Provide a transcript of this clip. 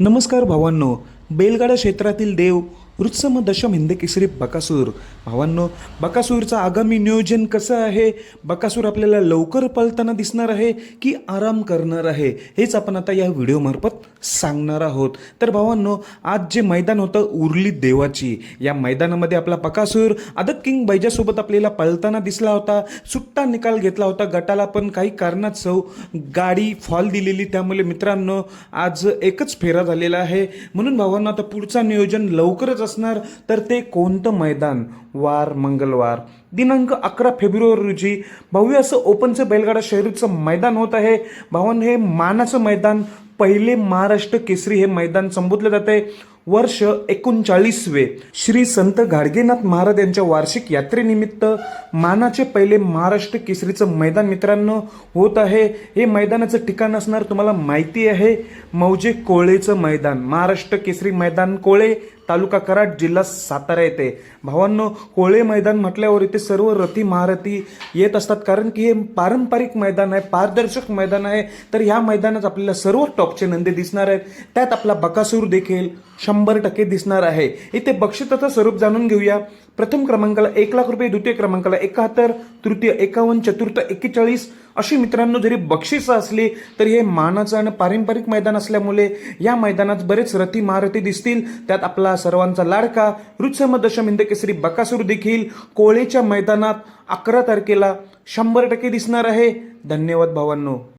नमस्कार भावांनो बैलगाडा क्षेत्रातील देव वृत्सम दशम हिंद केसरी बकासूर. भावांनो बकासूरचं आगामी नियोजन कसं आहे? बकासूर आपल्याला लवकर पळताना दिसणार आहे की आराम करणार आहे? हेच आपण आता या व्हिडिओमार्फत सांगणार आहोत. तर भावांनो आज जे मैदान होतं उरली देवाची या मैदानामध्ये आपला बकासूर आदत किंग बैजासोबत आपल्याला पळताना दिसला होता सुट्टा निकाल घेतला होता गटाला पण काही कारणास्तव गाडी फॉल दिलेली. त्यामुळे मित्रांनो आज एकच फेरा झालेला आहे. म्हणून भावांना आता पुढचं नियोजन लवकरच असणार तर ते कोणतं मैदान? वार मंगळवार. दिनांक अकरा फेब्रुवारी रोजी भव्य असं ओपनचं बैलगाडा शहरीचं मैदान होत आहे. भावन हे मानाचं मैदान पहिले महाराष्ट्र केसरी हे मैदान संबोधलं जाते वर्ष एकोणचाळीसवे. श्री संत गाडगेनाथ महाराज यांच्या वार्षिक यात्रेनिमित्त मानाचे पहिले महाराष्ट्र केसरीचं मैदान मित्रांनो होत आहे. हे मैदानाचं ठिकाण असणार तुम्हाला माहिती आहे. मौजे कोळेचं मैदान. महाराष्ट्र केसरी मैदान कोळे. तालुका कराड जिल्हा सातारा येथे भावांनो कोळे मैदान म्हटल्यावर इथे सर्व रथी महारथी येत असतात. कारण की हे पारंपरिक मैदान आहे पारदर्शक मैदान आहे. तर ह्या मैदानात आपल्याला सर्व टॉपचे नंदी दिसणार आहेत. त्यात आपला बकासूर देखील शंभर टक्के दिसणार आहे. इथे बक्षिताचं स्वरूप जाणून घेऊया. प्रथम क्रमांकाला एक लाख रुपये द्वितीय क्रमांकाला एकाहत्तर तृतीय एकावन्न चतुर्थ एक्केचाळीस अशी मित्रांनो जरी बक्षिसं असली तरी हे मानाचं आणि पारंपरिक मैदान असल्यामुळे या मैदानात बरेच रथी महारथी दिसतील. त्यात आपला सर्वांचा लाडका रुत्सम दशम केसरी बकासूर देखील कोळेच्या मैदानात अकरा तारखेला शंभर टक्के दिसणार आहे. धन्यवाद भावांनो.